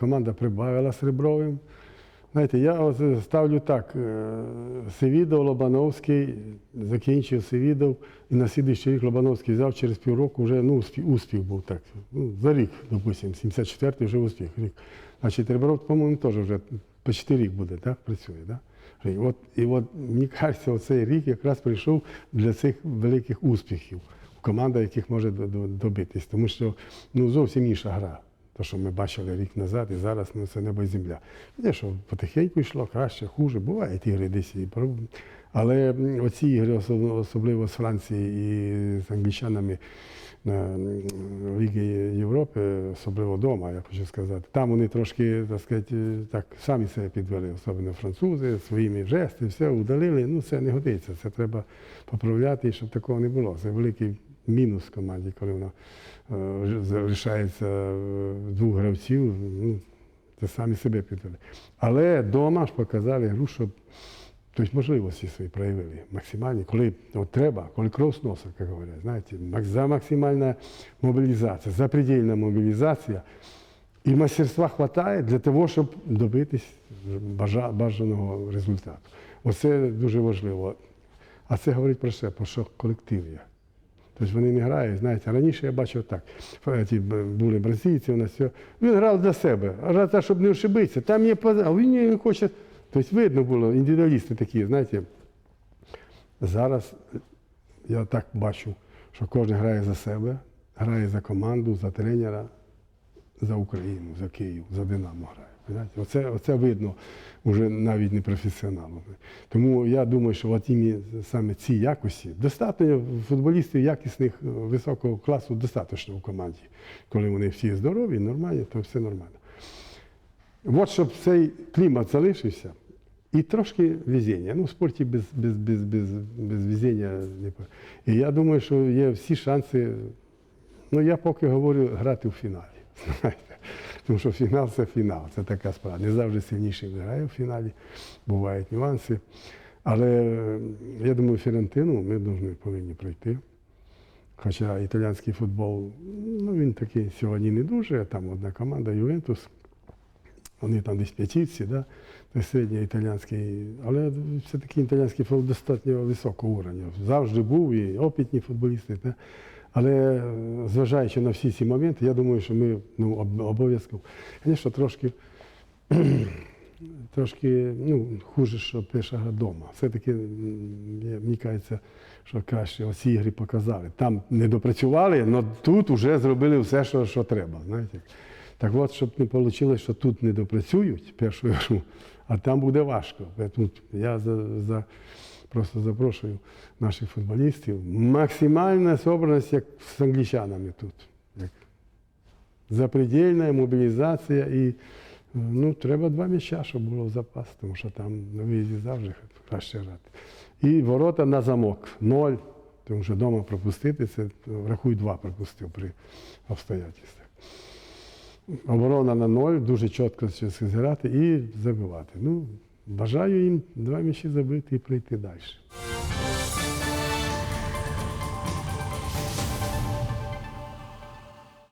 команда прибавила з Ребровим. Знаєте, я ставлю так: е, Севідов, Лобановський, закінчив Севідов, і на слідуючий рік Лобановський взяв через півроку вже ну, успіх, успіх був так. Ну, за рік, допустимо, 74-й вже успіх. Рік. Значить, Ребров, по-моєму, теж вже по 4 рік буде, так, працює. Так? І от, і от мені кажеться, оцей рік якраз прийшов для цих великих успіхів. Команда, яких може до- до- добитись. Тому що ну, зовсім інша гра. Те, що ми бачили рік назад, і зараз ну, це небо і земля. Те, що потихеньку йшло, краще, хуже. Бувають ігри десь і Але оці ігри, особливо з Франції і з англічанами на Ліги Європи, особливо вдома, я хочу сказати. Там вони трошки, так сказати, так самі себе підвели, особливо французи, своїми жести, все удалили. Ну, це не годиться. Це треба поправляти, щоб такого не було. Це великий мінус команді, коли вона е, залишається е, двох гравців. Ну, це самі себе підвели. Але вдома ж показали гру, щоб тобто можливості свої проявили максимальні, коли от треба, коли кров з носа, як говорять, знаєте, за максимальна мобілізація, запредельна мобілізація. І мастерства вистачає для того, щоб добитись бажаного результату. Оце дуже важливо. А це говорить про що? Про що колектив є. Тобто вони не грають, знаєте, раніше я бачив так. Ті були бразильці, у нас все. Він грав для себе, а те, щоб не ошибитися. Там є поза, а він не хоче. Тобто видно було, індивідуалісти такі, знаєте. Зараз я так бачу, що кожен грає за себе, грає за команду, за тренера, за Україну, за Київ, за Динамо грає. Оце, оце видно вже навіть не професіоналом. Тому я думаю, що от саме ці якості достатньо футболістів якісних е, високого класу достатньо в команді. Коли вони всі здорові, нормальні, то все нормально. От щоб цей клімат залишився, і трошки везіння. Ну, в спорті без, без, без, без, без везіння І я думаю, що є всі шанси. Ну, я поки говорю грати в фіналі. Тому що фінал це фінал, це така справа. Не завжди сильніший виграє в фіналі, бувають нюанси. Але я думаю, Ферентину ми повинні, пройти. Хоча італійський футбол, ну він такий сьогодні не дуже, там одна команда Ювентус, вони там десь п'ятівці, да? середній італійський, але все-таки італійський футбол достатньо високого рівня. Завжди був і опитні футболісти. Да? Але е, зважаючи на всі ці моменти, я думаю, що ми ну, обов'язково, звісно, трошки, трошки ну, хуже, що перша гра вдома. Все-таки, мені кажеться, що краще оці ігри показали. Там не допрацювали, але тут вже зробили все, що, що треба. Знаєте. Так от, щоб не вийшло, що тут не допрацюють першу гру, а там буде важко. Тому я за, за, просто запрошую наших футболістів. Максимальна собраність, як з англічанами тут. Як запредельна мобілізація і ну, треба два м'яча, щоб було в запас, тому що там на виїзді завжди краще грати. І ворота на замок. Ноль, тому що вдома пропустити, це рахуй два пропустив при обстоятельствах. Оборона на ноль, дуже чітко зіграти і забивати. Ну, бажаю їм два м'ячі забити і прийти далі.